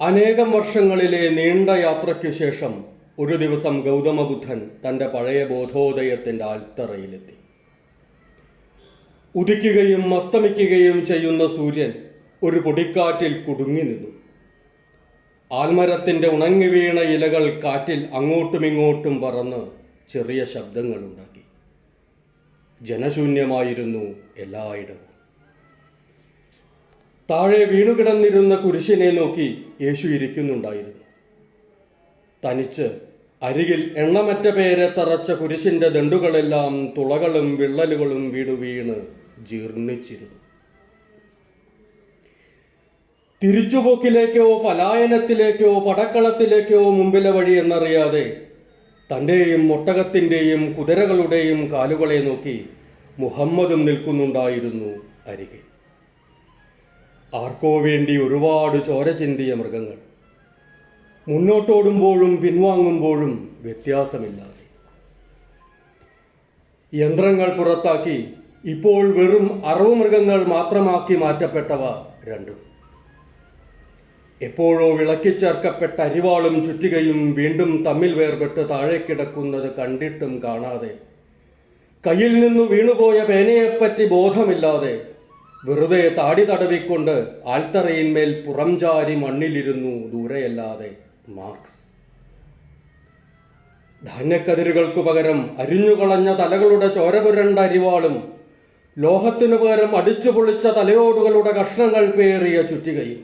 അനേകം വർഷങ്ങളിലെ നീണ്ട യാത്രയ്ക്കു ശേഷം ഒരു ദിവസം ഗൗതമ ബുദ്ധൻ തന്റെ പഴയ ബോധോദയത്തിന്റെ അൽത്തറയിലെത്തി ഉദിക്കുകയും അസ്തമിക്കുകയും ചെയ്യുന്ന സൂര്യൻ ഒരു പൊടിക്കാറ്റിൽ കുടുങ്ങി നിന്നു. ആൽമരത്തിന്റെ ഉണങ്ങി വീണ ഇലകൾ കാറ്റിൽ അങ്ങോട്ടുമിങ്ങോട്ടും പറന്ന് ചെറിയ ശബ്ദങ്ങളുണ്ടാക്കി. ജനശൂന്യമായിരുന്നു എല്ലായിടവും. താഴെ വീണുകിടന്നിരുന്ന കുരിശിനെ നോക്കി യേശു ഇരിക്കുന്നുണ്ടായിരുന്നു. തനിച്ച് അരികിൽ എണ്ണമറ്റ പേരെ തറച്ച കുരിശിന്റെ ദണ്ടുകളെല്ലാം തുളകളും വിള്ളലുകളും വീണു വീണ് ജീർണിച്ചിരുന്നു. തിരിച്ചുപോക്കിലേക്കോ പലായനത്തിലേക്കോ പടക്കളത്തിലേക്കോ മുമ്പിലെ വഴി എന്നറിയാതെ തന്റെയും ഒട്ടകത്തിന്റെയും കുതിരകളുടെയും കാലുകളെ നോക്കി മുഹമ്മദും നിൽക്കുന്നുണ്ടായിരുന്നു അരികെ ആർക്കോ വേണ്ടി ഒരുപാട് ചോര ചിന്തിയ മൃഗങ്ങൾ. മുന്നോട്ടോടുമ്പോഴും പിൻവാങ്ങുമ്പോഴും വ്യത്യാസമില്ലാതെ. യന്ത്രങ്ങൾ പുറത്താക്കി ഇപ്പോൾ വെറും അറവ് മൃഗങ്ങൾ മാത്രമാക്കി മാറ്റപ്പെട്ടവ രണ്ടും. എപ്പോഴോ വിളക്കിച്ചേർക്കപ്പെട്ട അരിവാളും ചുറ്റികയും വീണ്ടും തമ്മിൽ വേർപെട്ട് താഴെ കിടക്കുന്നത് കണ്ടിട്ടും കാണാതെ. കയ്യിൽ നിന്നു വീണുപോയ പേനയെപ്പറ്റി ബോധമില്ലാതെ വെറുതെ താടി തടവിക്കൊണ്ട് ആൽത്തറയിന്മേൽ പുറംചാരി മണ്ണിലിരുന്നു ദൂരെയല്ലാതെ മാർക്സ്. ധാന്യക്കതിരുകൾക്കു പകരം അരിഞ്ഞുകളഞ്ഞ തലകളുടെ ചോരപുരണ്ട അരിവാളും ലോഹത്തിനു പകരം അടിച്ചു പൊളിച്ച തലയോടുകളുടെ കഷ്ണങ്ങൾ പേറിയ ചുറ്റികയും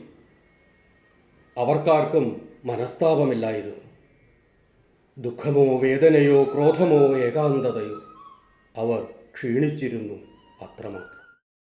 അവർക്കാർക്കും മനസ്താപമില്ലായിരുന്നു. ദുഃഖമോ വേദനയോ ക്രോധമോ ഏകാന്തതയോ അവർ ക്ഷീണിച്ചിരുന്നു അത്രമാത്രം.